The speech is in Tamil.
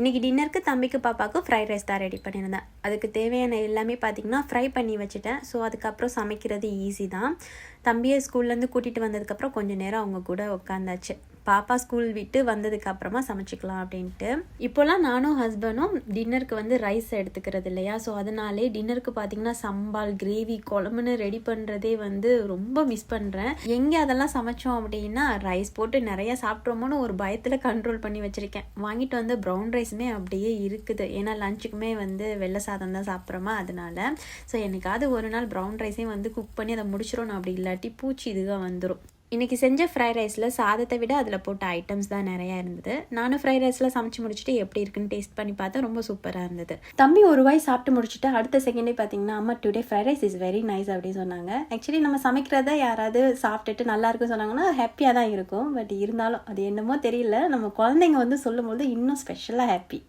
இன்றைக்கி டின்னருக்கு தம்பிக்கு பாப்பாவுக்கு ஃப்ரைட் ரைஸ் தான் ரெடி பண்ணியிருந்தேன். அதுக்கு தேவையான எல்லாமே பார்த்திங்கன்னா ஃப்ரை பண்ணி வச்சுட்டேன். ஸோ அதுக்கப்புறம் சமைக்கிறது ஈஸி தான். தம்பியை ஸ்கூல்லேருந்து கூட்டிகிட்டு வந்ததுக்கப்புறம் கொஞ்சம் நேரம் அவங்க கூட உட்காந்தாச்சு. பாப்பா ஸ்கூல் விட்டு வந்ததுக்கு அப்புறமா சமைச்சிக்கலாம் அப்படின்ட்டு. இப்போல்லாம் நானும் ஹஸ்பண்டும் டின்னருக்கு வந்து ரைஸ் எடுத்துக்கிறது இல்லையா? ஸோ அதனாலே டின்னருக்கு பார்த்தீங்கன்னா சம்பால் கிரேவி குழம்புன்னு ரெடி பண்ணுறதே வந்து ரொம்ப மிஸ் பண்ணுறேன் எங்கே அதெல்லாம் சமைச்சோம் அப்படின்னா ரைஸ் போட்டு நிறைய சாப்பிட்றோமோன்னு ஒரு பயத்தில் கண்ட்ரோல் பண்ணி வச்சுருக்கேன். வாங்கிட்டு வந்து ப்ரௌன் ரைஸுமே அப்படியே இருக்குது. ஏன்னா லஞ்சுக்குமே வந்து வெள்ளை சாதம் தான் சாப்பிட்றோமா அதனால. ஸோ என்னைக்காவது ஒரு நாள் ப்ரௌன் ரைஸையும் வந்து குக் பண்ணி அதை முடிச்சிடணும் அப்படி இல்லாட்டி பூச்சி இதுதான் வந்துடும் இன்றைக்கி செஞ்ச ஃப்ரைட் ரைஸில் சாதத்தை விட அதில் போட்ட ஐட்டம்ஸ் தான் நிறையா இருந்தது. நானும் ஃப்ரைட் ரைஸில் சமைச்சு முடிச்சுட்டு எப்படி இருக்குன்னு டேஸ்ட் பண்ணி பார்த்தா ரொம்ப சூப்பராக இருந்தது. தம்பி ஒரு வாய் சாப்பிட்டு முடிச்சுட்டு அடுத்த செகண்டே பார்த்தீங்கன்னா அம்மா today fried rice is very nice அப்படின்னு சொன்னாங்க. ஆக்சுவலி நம்ம சமைக்கிறத யாராவது சாப்பிட்டுட்டு நல்லா இருக்குன்னு சொன்னாங்கன்னா ஹாப்பியாக தான் இருக்கும். பட் இருந்தாலும் அது என்னமோ தெரியல. நம்ம குழந்தைங்க வந்து சொல்லும்போது இன்னும் ஸ்பெஷலாக ஹாப்பி